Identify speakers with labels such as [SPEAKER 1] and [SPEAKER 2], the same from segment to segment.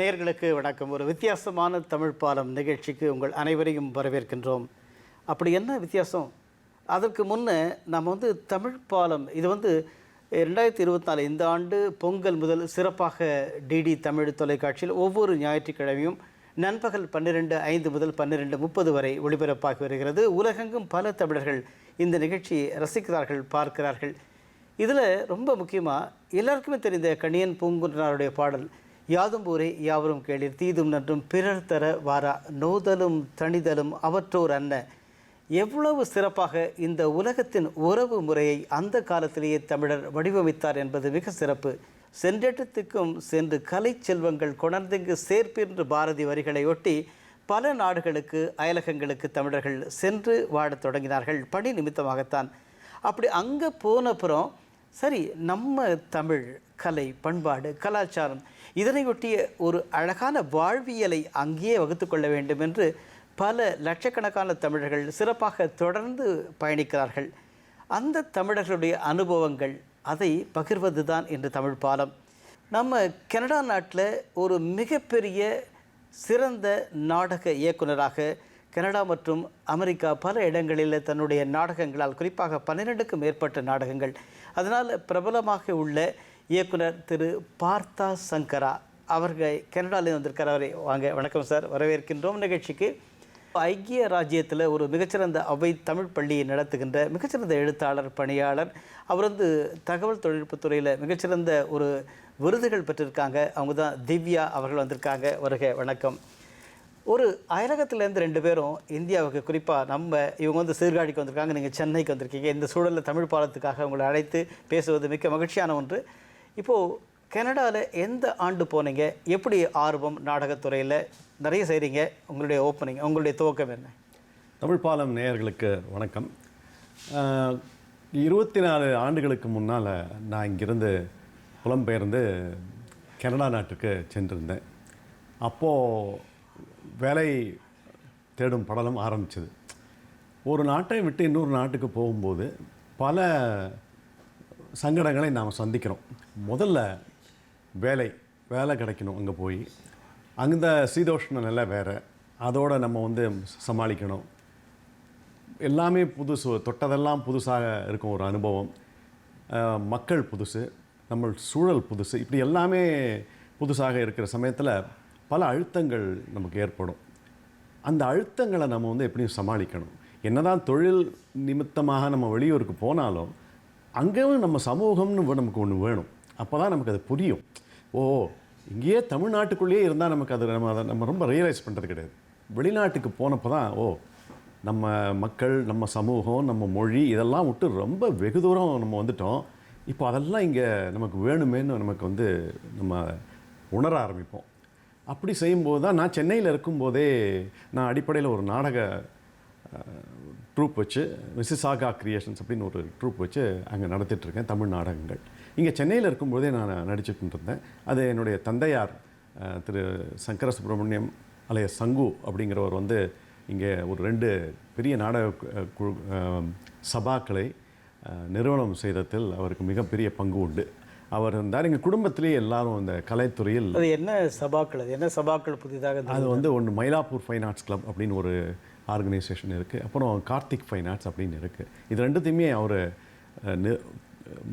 [SPEAKER 1] நேயர்களுக்கு வணக்கம். ஒரு வித்தியாசமான தமிழ் பாலம் நிகழ்ச்சிக்கு உங்கள் அனைவரையும் வரவேற்கின்றோம். அப்படி என்ன வித்தியாசம்? அதற்கு முன்னே நம்ம வந்து தமிழ் பாலம் இது வந்து ரெண்டாயிரத்தி இருபத்தி நாலு இந்த ஆண்டு பொங்கல் முதல் சிறப்பாக டிடி தமிழ் தொலைக்காட்சியில் ஒவ்வொரு ஞாயிற்றுக்கிழமையும் நண்பகல் பன்னிரெண்டு ஐந்து முதல் பன்னிரெண்டு முப்பது வரை ஒளிபரப்பாகி வருகிறது. உலகெங்கும் பல தமிழர்கள் இந்த நிகழ்ச்சியை ரசிக்கிறார்கள் பார்க்கிறார்கள். இதில் ரொம்ப முக்கியமாக எல்லாருக்குமே தெரிந்த கணியன் பூங்குன்றனாருடைய பாடல் யாதும் ஊரே யாவரும் கேளீர் தீதும் நன்றும் பிறர் தர வாரா. நோதலும் தணிதலும் அவற்றோர் அன்ன. எவ்வளவு சிறப்பாக இந்த உலகத்தின் உறவு முறையை அந்த காலத்திலேயே தமிழர் வடிவமைத்தார் என்பது மிக சிறப்பு. சென்றெட்டத்துக்கும் சென்று கலை செல்வங்கள் கொணர்ந்தெங்கு சேர்ப்பின்று பாரதி வரிகளை ஒட்டி பல நாடுகளுக்கு அயலகங்களுக்கு தமிழர்கள் சென்று வாழத் தொடங்கினார்கள். பணி நிமித்தமாகத்தான். அப்படி அங்கே போனப்புறம் சரி நம்ம தமிழ் கலை பண்பாடு கலாச்சாரம் இதனையொட்டிய ஒரு அழகான வாழ்வியலை அங்கேயே வகுத்து கொள்ள வேண்டும் என்று பல லட்சக்கணக்கான தமிழர்கள் சிறப்பாக தொடர்ந்து பயணிக்கிறார்கள். அந்த தமிழர்களுடைய அனுபவங்கள் அதை பகிர்வது தான் இன்று தமிழ் பாலம். நம்ம கனடா நாட்டில் ஒரு மிகப்பெரிய சிறந்த நாடக இயக்குனராக கனடா மற்றும் அமெரிக்கா பல இடங்களில் தன்னுடைய நாடகங்களால் குறிப்பாக பன்னிரெண்டுக்கும் மேற்பட்ட நாடகங்கள். அதனால் பிரபலமாக உள்ள இயக்குனர் திரு பார்த்தா சங்கரா அவர்கள் கனடாவில் வந்திருக்கார். அவரை வாங்க வணக்கம் சார். வரவேற்கின்றோம். நிகழ்ச்சிக்கு ஐக்கிய ராஜ்யத்தில் ஒரு மிகச்சிறந்த அவை தமிழ் பள்ளியை நடத்துகின்ற மிகச்சிறந்த எழுத்தாளர் பணியாளர் அவர் வந்து தகவல் தொழில்நுட்பத்துறையில் மிகச்சிறந்த ஒரு விருதுகள் பெற்றிருக்காங்க. அவங்க தான் திவ்யா அவர்கள் வந்திருக்காங்க. வருக வணக்கம். ஒரு அயலகத்திலேருந்து ரெண்டு பேரும் இந்தியாவுக்கு குறிப்பாக நம்ம இவங்க வந்து சீர்காழிக்கு வந்திருக்காங்க. நீங்கள் சென்னைக்கு வந்திருக்கீங்க. இந்த சூழலில் தமிழ் பாலத்துக்காக உங்களை அழைத்து பேசுவது மிக்க மகிழ்ச்சியான ஒன்று. இப்போது கனடாவில் எந்த ஆண்டு போனீங்க? எப்படி ஆர்வம் நாடகத்துறையில் நிறைய செய்கிறீங்க உங்களுடைய ஓப்பனிங் உங்களுடைய துவக்கம் என்ன?
[SPEAKER 2] தமிழ் பாலம் நேயர்களுக்கு வணக்கம். இருபத்தி நாலு ஆண்டுகளுக்கு முன்னால் நான் இங்கிருந்து புலம்பெயர்ந்து கனடா நாட்டுக்கு சென்றிருந்தேன். அப்போது வேலை தேடும் படலம் ஆரம்பிச்சது. ஒரு நாட்டை விட்டு இன்னொரு நாட்டுக்கு போகும்போது பல சங்கடங்களை நாம் சந்திக்கிறோம். முதல்ல வேலை வேலை கிடைக்கணும் அங்கே போய். அந்த சீதோஷ்ண நிலை வேறு. அதோடு நம்ம வந்து சமாளிக்கணும். எல்லாமே புதுசு தொட்டதெல்லாம் புதுசாக இருக்கும் ஒரு அனுபவம். மக்கள் புதுசு நம்ம சூழல் புதுசு இப்படி எல்லாமே புதுசாக இருக்கிற சமயத்தில் பல அழுத்தங்கள் நமக்கு ஏற்படும். அந்த அழுத்தங்களை நம்ம வந்து எப்படியும் சமாளிக்கணும். என்னதான் தொழில் நிமித்தமாக நம்ம வெளியூருக்கு போனாலும் அங்கேயும் நம்ம சமூகம்னு நமக்கு ஒன்று வேணும். அப்போ தான் நமக்கு அது புரியும். ஓ இங்கேயே தமிழ்நாட்டுக்குள்ளேயே இருந்தால் நமக்கு அது நம்ம அதை நம்ம ரொம்ப ரியலைஸ் பண்ணுறது கிடையாது. வெளிநாட்டுக்கு போனப்போ தான் ஓ நம்ம மக்கள் நம்ம சமூகம் நம்ம மொழி இதெல்லாம் விட்டு ரொம்ப வெகு தூரம் நம்ம வந்துட்டோம். இப்போ அதெல்லாம் இங்கே நமக்கு வேணுமேன்னு நமக்கு வந்து நம்ம உணர ஆரம்பிப்போம். அப்படி செய்யும்போது தான் நான் சென்னையில் இருக்கும்போதே நான் அடிப்படையில் ஒரு நாடக ட்ரூப் வச்சு மிசிசாகா கிரியேஷன்ஸ் அப்படின்னு ஒரு ட்ரூப் வச்சு அங்கே நடத்திட்டுருக்கேன் தமிழ் நாடகங்கள். இங்கே சென்னையில் இருக்கும்போதே நான் நடிச்சுட்டு இருந்தேன் அது என்னுடைய தந்தையார் திரு சங்கர சுப்பிரமணியம் அலைய சங்கு அப்படிங்கிறவர் வந்து இங்கே ஒரு ரெண்டு பெரிய நாடக குழு சபாக்களை நிறுவனம் செய்ததில் அவருக்கு மிகப்பெரிய பங்கு உண்டு. அவர் இருந்தார். எங்கள் குடும்பத்திலேயே எல்லாரும் அந்த கலைத்துறையில்
[SPEAKER 1] அது என்ன சபாக்கள்? அது என்ன சபாக்கள் புதிதாக
[SPEAKER 2] அது வந்து ஒன்று மயிலாப்பூர் ஃபைன் ஆர்ட்ஸ் கிளப் அப்படின்னு ஒரு ஆர்கனைசேஷன் இருக்குது அப்புறம் கார்த்திக் ஃபைன் ஆர்ட்ஸ் அப்படின்னு இருக்குது இது ரெண்டுத்தையுமே அவர்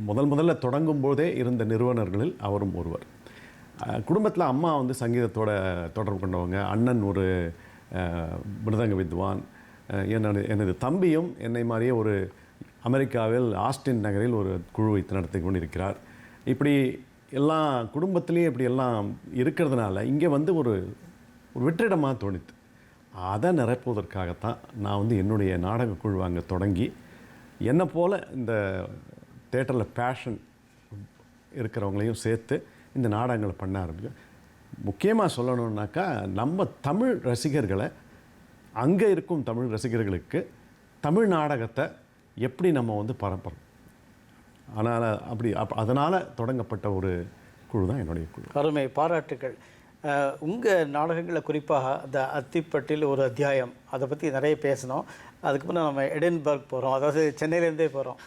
[SPEAKER 2] முதல் முதல்ல தொடங்கும் போதே இருந்த நிறுவனர்களில் அவரும் ஒருவர். குடும்பத்தில் அம்மா வந்து சங்கீதத்தோட தொடர்பு கொண்டவங்க. அண்ணன் ஒரு மிருதங்க வித்வான். என்னோட எனது தம்பியும் என்னை மாதிரியே ஒரு அமெரிக்காவில் ஆஸ்டின் நகரில் ஒரு குழு வைத்து நடத்தி கொண்டிருக்கிறார். இப்படி எல்லா குடும்பத்திலையும் இப்படி எல்லாம் இருக்கிறதுனால இங்கே வந்து ஒரு ஒரு வெற்றிடமாக தோணித்து அதை நிரப்புவதற்காகத்தான் நான் வந்து என்னுடைய நாடக குழு அங்கே தொடங்கி என்னை போல் இந்த தேட்டரில் பேஷன் இருக்கிறவங்களையும் சேர்த்து இந்த நாடகங்களை பண்ண ஆரம்பிக்கும் முக்கியமாக சொல்லணுன்னாக்கா நம்ம தமிழ் ரசிகர்களை அங்கே இருக்கும் தமிழ் ரசிகர்களுக்கு தமிழ் நாடகத்தை எப்படி நம்ம வந்து பரப்புறோம்? அதனால் அப்படி அப் அதனால் தொடங்கப்பட்ட ஒரு குழு தான் என்னுடைய குழு.
[SPEAKER 1] அருமை. பாராட்டுகள் உங்கள் நாடகங்களில் குறிப்பாக அந்த அத்திப்பட்டில் ஒரு அத்தியாயம் அதை பற்றி நிறைய பேசணும். அதுக்கப்புறம் நம்ம எடின்பர்க் போகிறோம் அதாவது சென்னையிலேருந்தே போகிறோம்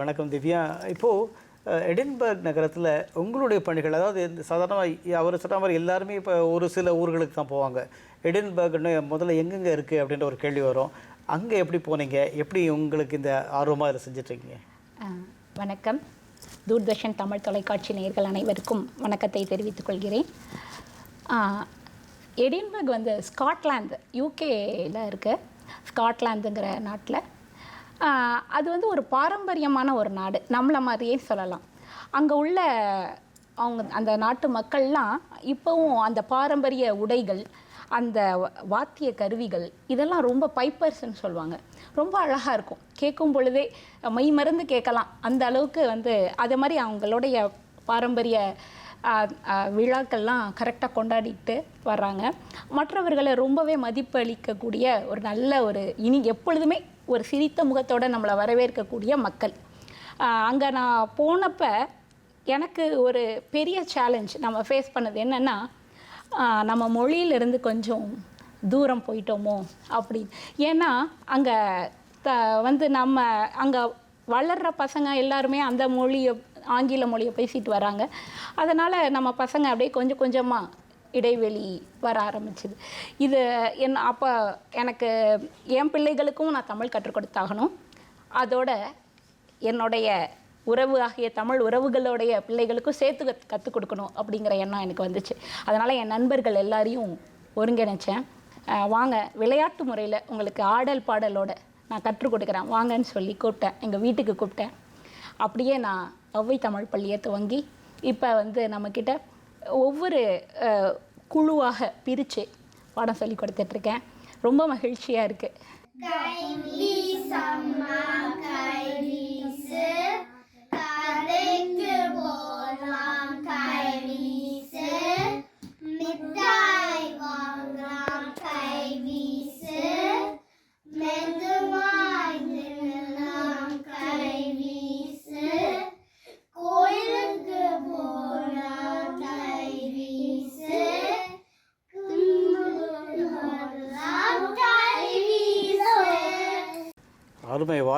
[SPEAKER 1] வணக்கம் திவ்யா. இப்போது எடின்பர்க் நகரத்தில் உங்களுடைய பணிகள் அதாவது சாதாரணமாக அவர் சொன்ன மாதிரி எல்லாருமே இப்போ ஒரு சில ஊர்களுக்கு தான் போவாங்க. எடின்பர்க்னு முதல்ல எங்கெங்கே இருக்குது அப்படின்ற ஒரு கேள்வி வரும். அங்கே எப்படி போனீங்க? எப்படி உங்களுக்கு இந்த ஆர்வமாக இதை செஞ்சிட்ருக்கீங்க?
[SPEAKER 3] வணக்கம். தூர்தர்ஷன் தமிழ் தொலைக்காட்சி நேயர்கள் அனைவருக்கும் வணக்கத்தை தெரிவித்துக் கொள்கிறேன். எடின்பர்க் வந்து ஸ்காட்லாந்து யூகேயில் இருக்கு. ஸ்காட்லாந்துங்கிற நாட்டில். அது வந்து ஒரு பாரம்பரியமான ஒரு நாடு. நம்மளை மாதிரியே சொல்லலாம். அங்கே உள்ள அவங்க அந்த நாட்டு மக்கள்லாம் இப்போவும் அந்த பாரம்பரிய உடைகள் அந்த வாத்திய கருவிகள் இதெல்லாம் ரொம்ப பைப்பர்ஸ்ன்னு சொல்லுவாங்க. ரொம்ப அழகாக இருக்கும். கேட்கும் பொழுதே மெய்மருந்து கேட்கலாம். அந்த அளவுக்கு வந்து அதே மாதிரி அவங்களுடைய பாரம்பரிய விழாக்கள்லாம் கரெக்டாக கொண்டாடிட்டு வர்றாங்க. மற்றவர்களை ரொம்பவே மதிப்பளிக்கக்கூடிய ஒரு நல்ல ஒரு இனி எப்பொழுதுமே ஒரு சிரித்த முகத்தோடு நம்மளை வரவேற்கக்கூடிய மக்கள். அங்கே நான் போனப்ப எனக்கு ஒரு பெரிய சேலஞ்ச் நம்ம ஃபேஸ் பண்ணது என்னென்னா நம்ம மொழியிலிருந்து கொஞ்சம் தூரம் போயிட்டோமோ அப்படின்னு. ஏன்னா அங்கே த வந்து நம்ம அங்கே வளர்கிற பசங்க எல்லாருமே அந்த மொழியை ஆங்கில மொழியை பேசிட்டு வராங்க. அதனால் நம்ம பசங்க அப்படியே கொஞ்சம் கொஞ்சமாக இடைவெளி வர ஆரம்பிச்சுது. இது என் அப்போ எனக்கு என் பிள்ளைகளுக்கும் நான் தமிழ் கற்றுக் கொடுத்தாகணும். அதோட என்னுடைய உறவு ஆகிய தமிழ் உறவுகளுடைய பிள்ளைகளுக்கும் சேர்த்து கற்றுக் கொடுக்கணும் அப்படிங்கிற எண்ணம் எனக்கு வந்துச்சு. அதனால் என் நண்பர்கள் எல்லாரையும் ஒருங்கிணைச்சேன். வாங்க விளையாட்டு முறையில் உங்களுக்கு ஆடல் பாடலோட நான் கற்றுக் கொடுக்குறேன். வாங்கன்னு சொல்லி கூப்பிட்டேன். எங்கள் வீட்டுக்கு கூப்பிட்டேன். அப்படியே நான் ஒவ்வை தமிழ் பள்ளியை துவங்கி இப்போ வந்து நம்மக்கிட்ட ஒவ்வொரு குழுவாக பிரித்து பாடம் சொல்லி கொடுத்துட்ருக்கேன். ரொம்ப மகிழ்ச்சியாக இருக்குது
[SPEAKER 4] கைவீசம்மா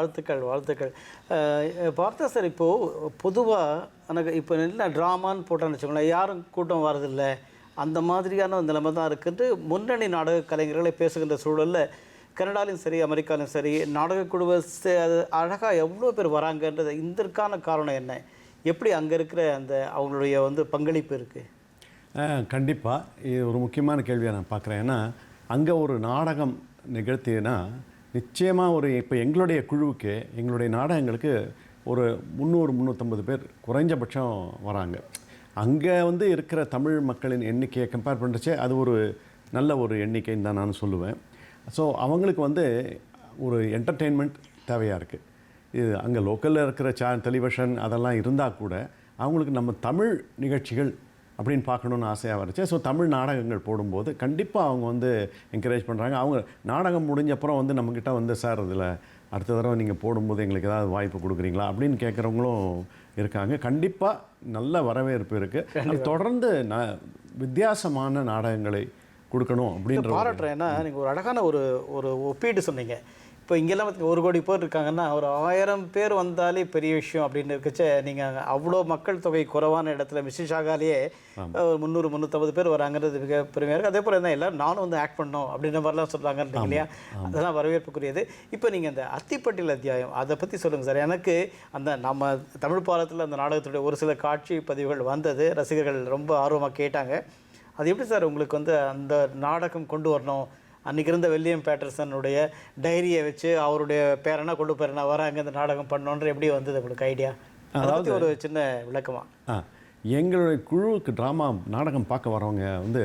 [SPEAKER 1] வாழ்த்துக்கள் வாழ்த்துக்கள். பார்த்தா சார் இப்போது பொதுவாக எனக்கு இப்போ என்ன ட்ராமான்னு போட்டோன்னு வச்சுக்கோங்களேன் யாரும் கூட்டம் வரதில்லை அந்த மாதிரியான ஒரு நிலைமை தான் இருக்குன்ட்டு முன்னணி நாடக கலைஞர்களை பேசுகின்ற சூழலில் கனடாலையும் சரி அமெரிக்காலையும் சரி நாடக குழுவை அழகாக எவ்வளோ பேர் வராங்கன்றது இதற்கான காரணம் என்ன? எப்படி அங்கே இருக்கிற அந்த அவங்களுடைய வந்து பங்களிப்பு இருக்குது
[SPEAKER 2] கண்டிப்பாக இது ஒரு முக்கியமான கேள்வியை நான் பார்க்குறேன் ஏன்னா அங்கே ஒரு நாடகம் நிகழ்த்தினா நிச்சயமாக ஒரு இப்போ எங்களுடைய குழுவுக்கு எங்களுடைய நாடகங்களுக்கு ஒரு முந்நூறு முந்நூற்றம்பது பேர் குறைஞ்சபட்சம் வராங்க. அங்கே வந்து இருக்கிற தமிழ் மக்களின் எண்ணிக்கையை கம்பேர் பண்ணுறச்சே அது ஒரு நல்ல ஒரு எண்ணிக்கைன்னு தான் நான் சொல்லுவேன். ஸோ அவங்களுக்கு வந்து ஒரு என்டர்டெயின்மெண்ட் தேவையாக இருக்குது இது அங்கே லோக்கலில் இருக்கிற சே டெலிவிஷன் அதெல்லாம் இருந்தால் கூட அவங்களுக்கு நம்ம தமிழ் நிகழ்ச்சிகள் அப்படின்னு பார்க்கணுன்னு ஆசையாக வந்துச்சு ஸோ தமிழ் நாடகங்கள் போடும்போது கண்டிப்பாக அவங்க வந்து என்கரேஜ் பண்ணுறாங்க அவங்க நாடகம் முடிஞ்ச அப்புறம் வந்து நம்மக்கிட்ட வந்து சார் இதில் அடுத்த தடவை நீங்கள் போடும்போது எங்களுக்கு ஏதாவது வாய்ப்பு கொடுக்குறீங்களா? அப்படின்னு கேட்குறவங்களும் இருக்காங்க. கண்டிப்பாக நல்ல வரவேற்பு இருக்குது தொடர்ந்து ந வித்தியாசமான நாடகங்களை கொடுக்கணும் அப்படின்ற
[SPEAKER 1] பாராட்டுறேன். ஏன்னா நீங்கள் ஒரு அழகான ஒரு ஒரு ஒப்பீடு சொன்னீங்க. இப்போ இங்கெல்லாம் ஒரு கோடி பேர் இருக்காங்கன்னா ஒரு ஆயிரம் பேர் வந்தாலே பெரிய விஷயம் அப்படின்னு இருக்கச்ச நீங்கள் அவ்வளோ மக்கள் தொகை குறைவான இடத்துல மிஸ்ஸிஷாகாலேயே ஒரு முந்நூறு முந்நூற்றம்பது பேர் வராங்கிறது மிக பெருமையாக இருக்குது அதே போல் என்ன எல்லாரும் நானும் வந்து ஆக்ட் பண்ணோம் அப்படின்ற மாதிரிலாம் சொல்கிறாங்க இல்லையா? அதெல்லாம் வரவேற்புக்குரியது. இப்போ நீங்கள் அந்த அத்திப்பட்டியல் அத்தியாயம் அதை பற்றி சொல்லுங்கள் சார். எனக்கு அந்த நம்ம தமிழ் பாலத்தில் அந்த நாடகத்துடைய ஒரு சில காட்சி பதிவுகள் வந்தது. ரசிகர்கள் ரொம்ப ஆர்வமாக கேட்டாங்க. அது எப்படி சார் உங்களுக்கு வந்து அந்த நாடகம் கொண்டு வரணும்? அன்றைக்கி இருந்த வில்லியம் பேட்டர்சனுடைய டைரியை வச்சு அவருடைய பேரனா கொண்டு பேரனா வராங்க இந்த நாடகம் பண்ணோன்ற எப்படி வந்தது உங்களுக்கு ஐடியா? அதாவது ஒரு சின்ன விளக்கமா?
[SPEAKER 2] ஆ எங்களுடைய குழுவுக்கு ட்ராமா நாடகம் பார்க்க வரவங்க வந்து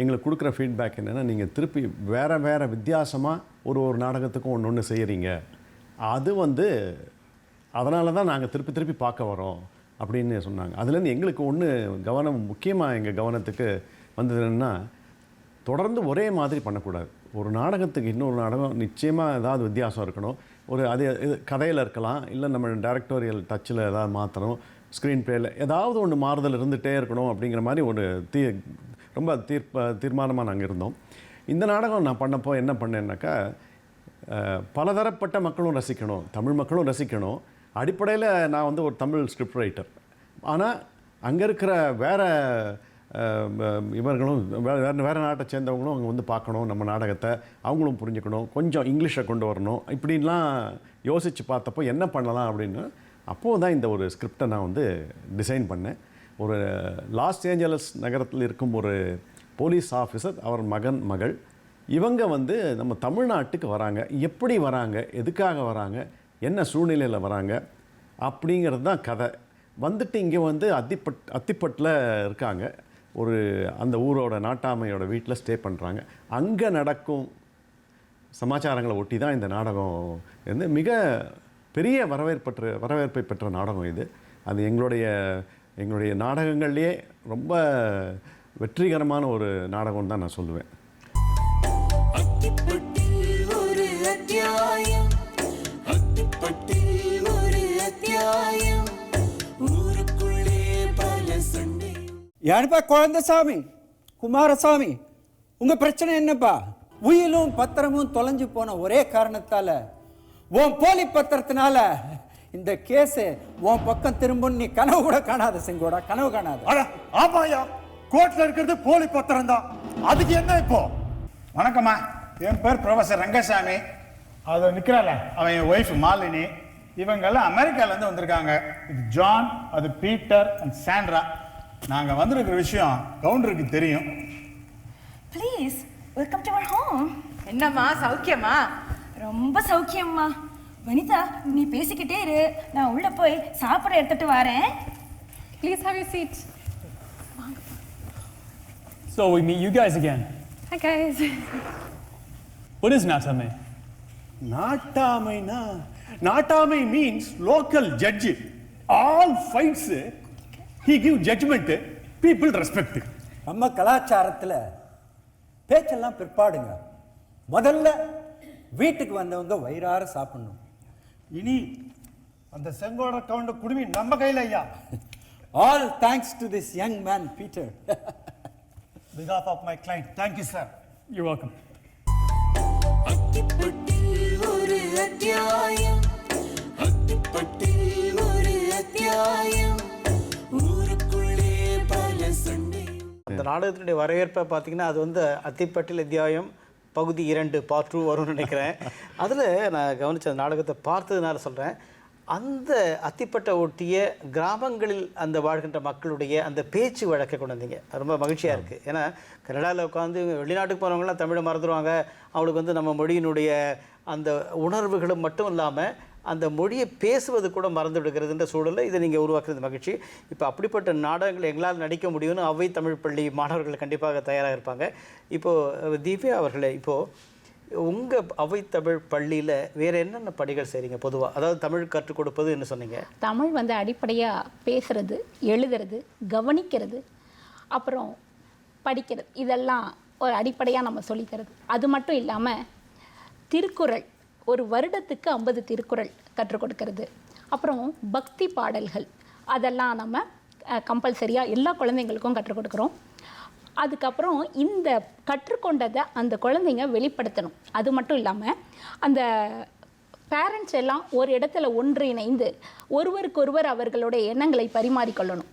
[SPEAKER 2] எங்களுக்கு கொடுக்குற ஃபீட்பேக் என்னென்னா நீங்கள் திருப்பி வேறு வேறு வித்தியாசமாக ஒரு ஒரு நாடகத்துக்கும் ஒன்று ஒன்று செய்கிறீங்க அது வந்து அதனால தான் நாங்கள் திருப்பி திருப்பி பார்க்க வரோம் அப்படின்னு சொன்னாங்க. அதுலேருந்து எங்களுக்கு ஒன்று கவனம் முக்கியமாக எங்கள் கவனத்துக்கு வந்தது என்னன்னா தொடர்ந்து ஒரே மாதிரி பண்ணக்கூடாது. ஒரு நாடகத்துக்கு இன்னொரு நாடகம் நிச்சயமாக ஏதாவது வித்தியாசம் இருக்கணும். ஒரு அது இது கதையில் இருக்கலாம் இல்லை நம்ம டைரக்டோரியல் டச்சில் ஏதாவது மாற்றணும் ஸ்க்ரீன் பிளேயில் ஏதாவது ஒன்று மாறுதல் இருந்துகிட்டே இருக்கணும் அப்படிங்கிற மாதிரி ஒரு தீ ரொம்ப தீர்ப்ப தீர்மானமாக நாங்கள் இருந்தோம். இந்த நாடகம் நான் பண்ணப்போ என்ன பண்ணேன்னாக்கா பலதரப்பட்ட மக்களும் ரசிக்கணும் தமிழ் மக்களும் ரசிக்கணும். அடிப்படையில் நான் வந்து ஒரு தமிழ் ஸ்கிரிப்ட் ரைட்டர் ஆனால் அங்கே இருக்கிற வேறு இவர்களும் வேறு வேறு நாட்டை சேர்ந்தவங்களும் அங்கே வந்து பார்க்கணும் நம்ம நாடகத்தை அவங்களும் புரிஞ்சுக்கணும் கொஞ்சம் இங்கிலீஷை கொண்டு வரணும். இப்படின்லாம் யோசித்து பார்த்தப்போ என்ன பண்ணலாம் அப்படின்னு அப்போது தான் இந்த ஒரு ஸ்கிரிப்டை நான் வந்து டிசைன் பண்ணேன். ஒரு லாஸ் ஏஞ்சலஸ் நகரத்தில் இருக்கும் ஒரு போலீஸ் ஆஃபீஸர் அவர் மகன் மகள் இவங்க வந்து நம்ம தமிழ்நாட்டுக்கு வராங்க. எப்படி வராங்க? எதுக்காக வராங்க? என்ன சூழ்நிலையில் வராங்க? அப்படிங்கிறது தான் கதை. வந்துட்டு இங்கே வந்து அத்திப்பட் அத்திப்பட்டில் இருக்காங்க. ஒரு அந்த ஊரோட நாட்டாமையோட வீட்டில் ஸ்டே பண்ணுறாங்க. அங்கே நடக்கும் சமாச்சாரங்களை ஒட்டி தான் இந்த நாடகம் வந்து மிக பெரிய வரவேற்பற்ற வரவேற்பை பெற்ற நாடகம் இது. அது எங்களுடைய எங்களுடைய நாடகங்கள்லேயே ரொம்ப வெற்றிகரமான ஒரு நாடகம் தான் நான் சொல்லுவேன்.
[SPEAKER 5] யாருப்பா? குழந்தைசாமி. குமாரசாமி. உங்க பிரச்சனை என்னப்பா? உயிலும் பத்திரமும் தொலைஞ்சு போன ஒரே காரணத்தால உன் போலி பத்திரத்தினால இந்த கேஸ் உன் பக்கம் திரும்பும் நீ கனவு கூட காணாத செங்கோடா. கனவு காணாத.
[SPEAKER 6] ஆமாயா கோர்ட்ல இருக்கிறது போலி பத்திரம் தான் அதுக்கு என்ன இப்போ? வணக்கம்மா. என் பேர் ப்ரொஃபசர் ரங்கசாமி. அது நிக்கிறால அவன் என் ஒய்ஃப் மாலினி. இவங்க எல்லாம் அமெரிக்கால இருந்து வந்திருக்காங்க. இது ஜான் அது பீட்டர் அண்ட் சாண்ட்ரா. நாங்க வந்திருக்கிற விஷயம் கவுண்டருக்கு தெரியும்.
[SPEAKER 7] Please welcome to our home
[SPEAKER 8] என்னம்மா சௌக்கியமா?
[SPEAKER 7] ரொம்ப சௌக்கியம்மா. வனிதா நீ பேசிக்கிட்டே இரு. நான் உள்ள போய் சாப்பிட எடுத்துட்டு வரேன்.
[SPEAKER 8] Please have you seat
[SPEAKER 9] So we meet you guys again.
[SPEAKER 8] Hi guys
[SPEAKER 9] What is Natame?
[SPEAKER 6] நாட்டாமைனா நாட்டாமை means local judge all fights he give judgement people respect
[SPEAKER 5] நம்ம கலாச்சாரத்துல பேச்செல்லாம் பிற்பாடுங்க. முதல்ல வீட்டுக்கு வந்தவங்க வயிறார சாப்பிடணும்.
[SPEAKER 6] இனி அந்த செங்கோட கவுண்ட குடுமி நம்ம கையில ஐயா.
[SPEAKER 5] All thanks to this young man Peter
[SPEAKER 6] because of my client thank you sir
[SPEAKER 9] welcome.
[SPEAKER 10] அத்திப்பட்டில் ஒரு அத்தியாயம். அத்திப்பட்டில் ஒரு அத்தியாயம்.
[SPEAKER 1] அந்த நாடகத்தினுடைய வரவேற்பை பார்த்தீங்கன்னா அது வந்து அத்திப்பட்டில் அத்தியாயம் பகுதி இரண்டு பார்ட் டூ வரும்னு நினைக்கிறேன். அதில் நான் கவனிச்ச அந்த நாடகத்தை பார்த்ததுனால சொல்கிறேன் அந்த அத்திப்பட்டை ஒட்டிய கிராமங்களில் அந்த வாழ்கின்ற மக்களுடைய அந்த பேச்சு வழக்கை கொண்டு வந்தீங்க. ரொம்ப மகிழ்ச்சியாக இருக்குது ஏன்னா கனடாவில் உட்காந்து வெளிநாட்டுக்கு போகிறவங்களாம் தமிழை மறந்துடுவாங்க அவங்களுக்கு வந்து நம்ம மொழியினுடைய அந்த உணர்வுகளும் மட்டும் இல்லாமல் அந்த மொழியை பேசுவது கூட மறந்து விடுகிறதுன்ற சூழலில் இதை நீங்கள் உருவாக்குறது மகிழ்ச்சி. இப்போ அப்படிப்பட்ட நாடகங்கள் எங்களால் நடிக்க முடியும்னு அவை தமிழ் பள்ளி மாணவர்கள் கண்டிப்பாக தயாராக இருப்பாங்க. இப்போது தீபியா அவர்களே இப்போது உங்கள் அவை தமிழ் பள்ளியில் வேறு என்னென்ன பணிகள் செய்கிறீங்க பொதுவாக அதாவது தமிழ் கற்றுக் கொடுப்பதுன்னு சொன்னீங்க.
[SPEAKER 3] தமிழ் வந்து அடிப்படையாக பேசுறது எழுதுறது கவனிக்கிறது அப்புறம் படிக்கிறது. இதெல்லாம் ஒரு அடிப்படையாக நம்ம சொல்லித்தரது அது மட்டும் இல்லாமல் திருக்குறள். ஒரு வருடத்துக்கு ஐம்பது திருக்குறள் கற்றுக் கொடுக்கறது. அப்புறம் பக்தி பாடல்கள். அதெல்லாம் நம்ம கம்பல்சரியாக எல்லா குழந்தைங்களுக்கும் கற்றுக் கொடுக்குறோம். அதுக்கப்புறம் இந்த கற்றுக்கொண்டதை அந்த குழந்தைங்க வெளிப்படுத்தணும். அது மட்டும் இல்லாமல் அந்த பேரண்ட்ஸ் எல்லாம் ஒரு இடத்துல ஒன்றிணைந்து ஒருவருக்கொருவர் அவர்களுடைய எண்ணங்களை பரிமாறிக்கொள்ளணும்.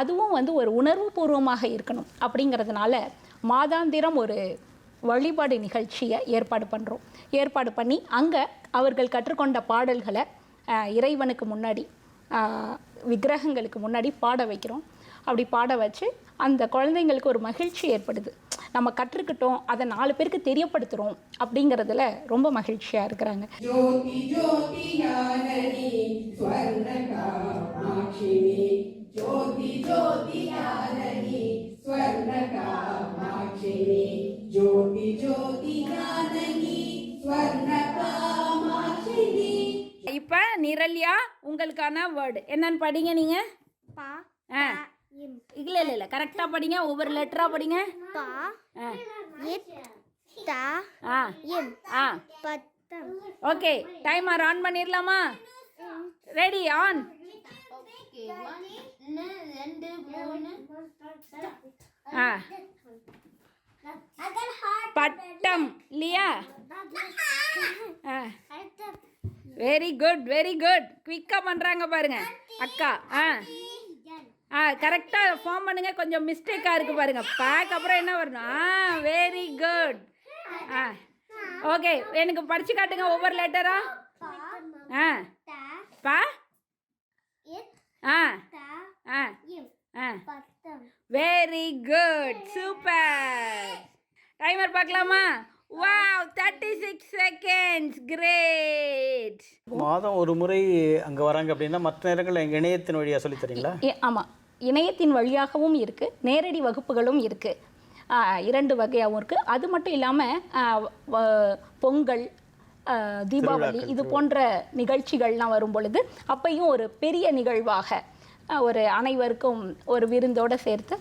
[SPEAKER 3] அதுவும் வந்து ஒரு உணர்வுபூர்வமாக இருக்கணும். அப்படிங்கிறதுனால மாதாந்திரம் ஒரு வழிபாடு நிகழ்ச்சியை ஏற்பாடு பண்ணுறோம் ஏற்பாடு பண்ணி அங்கே அவர்கள் கற்றுக்கொண்ட பாடல்களை இறைவனுக்கு முன்னாடி விக்கிரகங்களுக்கு முன்னாடி பாட வைக்கிறோம். அப்படி பாட வச்சு அந்த குழந்தைங்களுக்கு ஒரு மகிழ்ச்சி ஏற்படுது. நம்ம கற்றுக்கிட்டோம் அதை நாலு பேருக்கு தெரியப்படுத்துகிறோம் அப்படிங்கிறதுல ரொம்ப மகிழ்ச்சியாக இருக்கிறாங்க.
[SPEAKER 7] இப்போ நிரல்யா உங்களுக்கான வேர்டு என்னன்னு படிங்க நீங்க.
[SPEAKER 4] பா
[SPEAKER 7] ஆ. இல்ல இல்ல இல்ல. கரெக்டா படிங்க ஒவ்வொரு லெட்டரா படிங்க.
[SPEAKER 4] பா தா
[SPEAKER 7] ஆ.
[SPEAKER 4] இம்.
[SPEAKER 7] ஆ.
[SPEAKER 4] பத்தம்.
[SPEAKER 7] ஓகே டைமர் ஆன் பண்ணிடலாமா ரெடி ஆன்
[SPEAKER 4] ரெண்டு மூணு.
[SPEAKER 7] ஆ. பட்டம் இல்லையா?
[SPEAKER 3] வெரி குட் வெரி குட் குயிக்காக பண்ணுறாங்க பாருங்க. அக்கா ஆ. ஆ கரெக்டாக ஃபார்ம் பண்ணுங்க. கொஞ்சம் மிஸ்டேக்காக இருக்குது பாருங்க. பேக் அப்புறம் என்ன வரணும்? ஆ வெரி குட் ஆ. ஓகே எனக்கு படிச்சு காட்டுங்க ஒவ்வொரு லெட்டரா ஆ. பா. ஆ. ஆ. ஆ. வெரி குட் சூப்பர் டைமர் பார்க்கலாமா? Wow thirty six seconds great
[SPEAKER 1] மாதம் ஒரு முறை அங்கே வராங்க அப்படின்னா மற்ற நேரங்களில் எங்கள் இணையத்தின் வழியாக சொல்லித் தரீங்களா?
[SPEAKER 3] ஆமாம் இணையத்தின் வழியாகவும் இருக்குது நேரடி வகுப்புகளும் இருக்குது இரண்டு வகையாகவும் இருக்குது அது மட்டும் இல்லாமல் பொங்கல் தீபாவளி இது போன்ற நிகழ்ச்சிகள்லாம் வரும் பொழுது அப்பையும் ஒரு பெரிய நிகழ்வாக ஒரு அனைவருக்கும் ஒரு விருந்தோடு சேர்த்து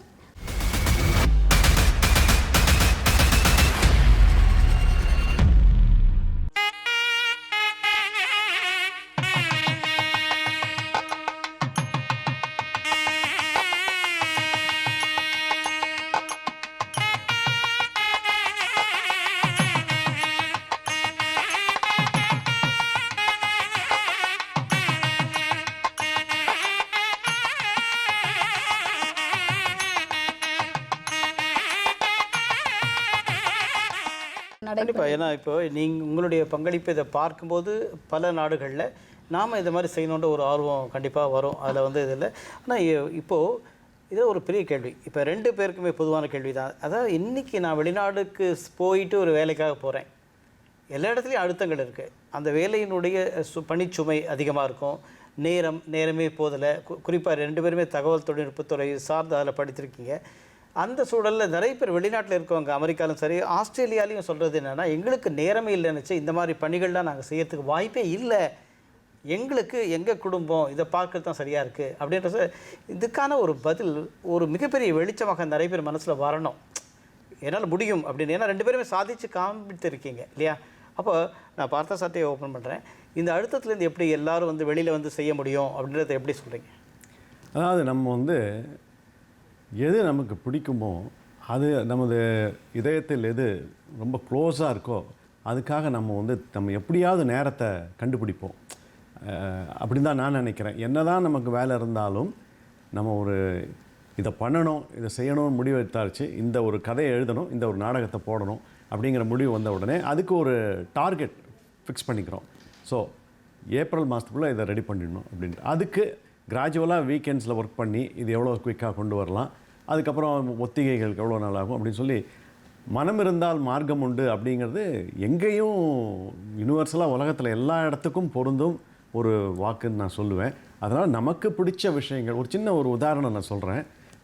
[SPEAKER 1] கண்டிப்பாக ஏன்னா இப்போ நீங்கள் உங்களுடைய பங்களிப்பு இதை பார்க்கும்போது பல நாடுகளில் நாம் இந்த மாதிரி செய்யணுன்ற ஒரு ஆர்வம் கண்டிப்பாக வரும். அதில் வந்து இதில் ஆனால் இப்போது இது ஒரு பெரிய கேள்வி. இப்போ ரெண்டு பேருக்குமே பொதுவான கேள்வி தான் அதாவது இன்றைக்கி நான் வெளிநாடுக்கு போயிட்டு ஒரு வேலைக்காக போகிறேன் எல்லா இடத்துலையும் அழுத்தங்கள் இருக்குது அந்த வேலையினுடைய சு பணிச்சுமை அதிகமாக இருக்கும். நேரம் நேரமே போதில். குறிப்பாக ரெண்டு பேருமே தகவல் தொழில்நுட்பத்துறை சார்ந்து அதில் படித்திருக்கீங்க. அந்த சூழலில் நிறைய பேர் வெளிநாட்டில் இருக்கவங்க அமெரிக்காலும் சரி ஆஸ்திரேலியாலையும் சொல்கிறது என்னென்னா எங்களுக்கு நேரமே இல்லைன்னுச்சு இந்த மாதிரி பணிகள்லாம் நாங்கள் செய்யறதுக்கு வாய்ப்பே இல்லை. எங்களுக்கு எங்கள் குடும்பம் இதை பார்க்கறது தான் சரியாக இருக்குது அப்படின்றது இதுக்கான ஒரு பதில் ஒரு மிகப்பெரிய வெளிச்சமாக நிறைய பேர் மனசில் வரணும். என்னால் முடியும் அப்படின்னு ஏன்னா ரெண்டு பேருமே சாதித்து காமித்திருக்கீங்க இல்லையா? அப்போ நான் பார்த்த சட்டையை ஓப்பன் பண்ணுறேன் இந்த அழுத்தத்துலேருந்து எப்படி எல்லாரும் வந்து வெளியில் வந்து செய்ய முடியும் அப்படின்றத எப்படி சொல்கிறீங்க
[SPEAKER 2] அதாவது நம்ம வந்து எது நமக்கு பிடிக்குமோ அது நமது இதயத்தில் எது ரொம்ப க்ளோஸாக இருக்கோ அதுக்காக நம்ம வந்து நம்ம எப்படியாவது நேரத்தை கண்டுபிடிப்போம். அப்படின்னு தான் நான் நினைக்கிறேன். என்னதான் நமக்கு வேலை இருந்தாலும் நம்ம ஒரு இதை பண்ணணும் இதை செய்யணும்னு முடிவு எடுத்தாச்சு இந்த ஒரு கதையை எழுதணும் இந்த ஒரு நாடகத்தை போடணும் அப்படிங்கிற முடிவு வந்த உடனே அதுக்கு ஒரு டார்கெட் ஃபிக்ஸ் பண்ணிக்கிறோம். ஸோ ஏப்ரல் மாதத்துக்குள்ளே இதை ரெடி பண்ணிடணும் அப்படின்ட்டு. அதுக்கு கிராஜுவலாக வீக்கெண்ட்ஸில் ஒர்க் பண்ணி இது எவ்வளோ குயிக்காக கொண்டு வரலாம் அதுக்கப்புறம் ஒத்திகைகளுக்கு எவ்வளோ நாள் ஆகும் அப்படின்னு சொல்லி மனம் இருந்தால் மார்க்கம் உண்டு அப்படிங்கிறது எங்கேயும் யூனிவர்சலாக உலகத்தில் எல்லா இடத்துக்கும் பொருந்தும் ஒரு வாக்குன்னு நான் சொல்லுவேன். அதனால் நமக்கு பிடிச்ச விஷயங்கள் ஒரு சின்ன ஒரு உதாரணம் நான் சொல்கிறேன்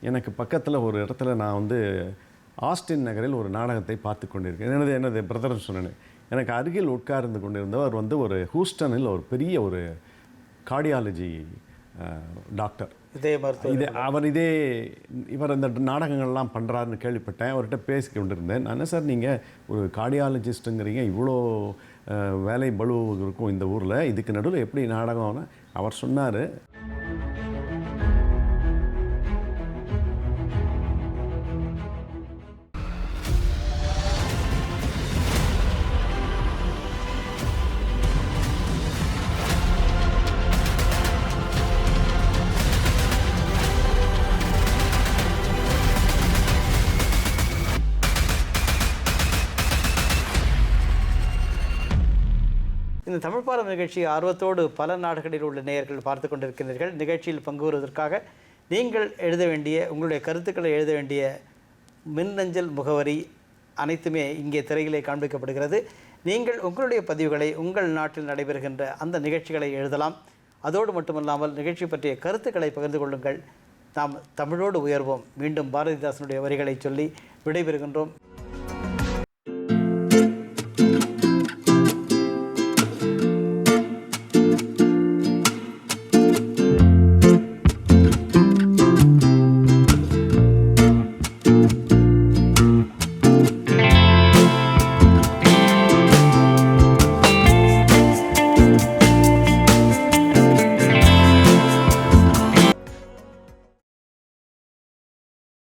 [SPEAKER 2] எனக்கு பக்கத்தில் ஒரு இடத்துல நான் வந்து ஆஸ்டின் நகரில் ஒரு நாடகத்தை பார்த்து கொண்டிருக்கேன். எனது எனது பிரதர் சொன்னேன். எனக்கு அருகில் உட்கார்ந்து கொண்டிருந்தவர் வந்து ஒரு ஹூஸ்டனில் ஒரு பெரிய ஒரு கார்டியாலஜி டாக்டர்.
[SPEAKER 1] இதே மருத்துவ
[SPEAKER 2] இது அவர் இதே இவர் இந்த நாடகங்கள்லாம் பண்ணுறாருன்னு கேள்விப்பட்டேன். அவர்கிட்ட பேசி கொண்டிருந்தேன். நான் சார் நீங்கள் ஒரு கார்டியாலஜிஸ்ட்டுங்கிறீங்க இவ்வளோ வேலை பளு இருக்கும் இந்த ஊரில். இதுக்கு நடுவில் எப்படி நாடகம்னு அவர் சொன்னார்
[SPEAKER 1] இந்த தமிழ் பாடம் நிகழ்ச்சி ஆர்வத்தோடு பல நாடுகளில் உள்ள நேயர்கள் பார்த்து கொண்டிருக்கிறீர்கள் நிகழ்ச்சியில் பங்கு நீங்கள் எழுத வேண்டிய உங்களுடைய கருத்துக்களை எழுத வேண்டிய மின்னஞ்சல் முகவரி அனைத்துமே இங்கே திரையிலே காண்பிக்கப்படுகிறது. நீங்கள் உங்களுடைய பதிவுகளை உங்கள் நாட்டில் நடைபெறுகின்ற அந்த நிகழ்ச்சிகளை எழுதலாம். அதோடு மட்டுமல்லாமல் நிகழ்ச்சி பற்றிய கருத்துக்களை பகிர்ந்து கொள்ளுங்கள். நாம் தமிழோடு உயர்வோம். மீண்டும் பாரதிதாசனுடைய வரிகளை சொல்லி விடைபெறுகின்றோம்.